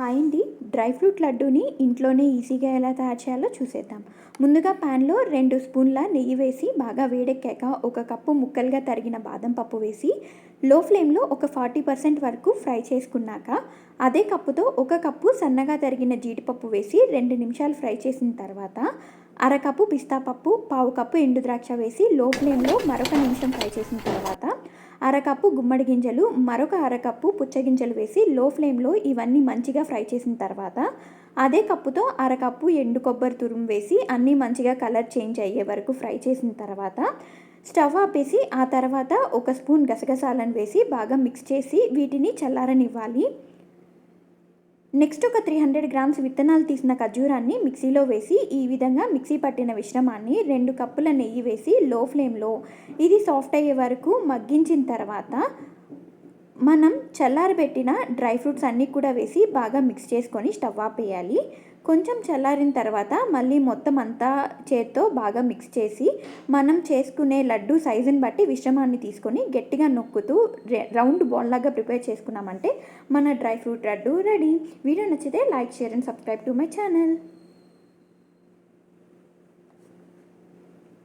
Hi అండి dry fruit లడ్డూని ఇంట్లోనే ఈజీగా ఎలా తయారు చేయాలో చూసేద్దాం. ముందుగా ప్యాన్లో రెండు స్పూన్ల నెయ్యి వేసి బాగా వేడెక్కాక ఒక కప్పు ముక్కలుగా తరిగిన బాదం పప్పు వేసి లో ఫ్లేమ్లో ఒక ఫార్టీ పర్సెంట్ వరకు ఫ్రై చేసుకున్నాక అదే కప్పుతో ఒక కప్పు సన్నగా తరిగిన జీడిపప్పు వేసి రెండు నిమిషాలు ఫ్రై చేసిన తర్వాత అరకప్పు పిస్తా పప్పు పావు కప్పు ఎండు ద్రాక్ష వేసి లో ఫ్లేమ్లో మరొక నిమిషం ఫ్రై చేసిన తర్వాత అరకప్పు గుమ్మడి గింజలు మరొక అరకప్పు పుచ్చగింజలు వేసి లో ఫ్లేమ్లో ఇవన్నీ మంచిగా ఫ్రై చేసిన తర్వాత అదే కప్పుతో అరకప్పు ఎండు కొబ్బరి తురుము వేసి అన్నీ మంచిగా కలర్ చేంజ్ అయ్యే వరకు ఫ్రై చేసిన తర్వాత స్టవ్ ఆపేసి ఆ తర్వాత ఒక స్పూన్ గసగసాలను వేసి బాగా మిక్స్ చేసి వీటిని చల్లారనివ్వాలి. నెక్స్ట్ ఒక త్రీ హండ్రెడ్ గ్రామ్స్ విత్తనాలు తీసిన ఖర్జూరాన్ని మిక్సీలో వేసి ఈ విధంగా మిక్సీ పట్టిన మిశ్రమాన్ని రెండు కప్పుల నెయ్యి వేసి లో ఫ్లేమ్లో ఇది సాఫ్ట్ అయ్యే వరకు మగ్గించిన తర్వాత మనం చల్లారబెట్టిన డ్రై ఫ్రూట్స్ అన్నీ కూడా వేసి బాగా మిక్స్ చేసుకొని స్టవ్ ఆపేయాలి. కొంచెం చల్లారిన తర్వాత మళ్ళీ మొత్తం అంతా చేత్తో బాగా మిక్స్ చేసి మనం చేసుకునే లడ్డు సైజుని బట్టి విశ్రమాన్ని తీసుకొని గట్టిగా నొక్కుతూ రౌండ్ బాల్ లాగా ప్రిపేర్ చేసుకున్నామంటే మన dry fruit laddu ready. Video నచ్చితే like share and subscribe to my channel.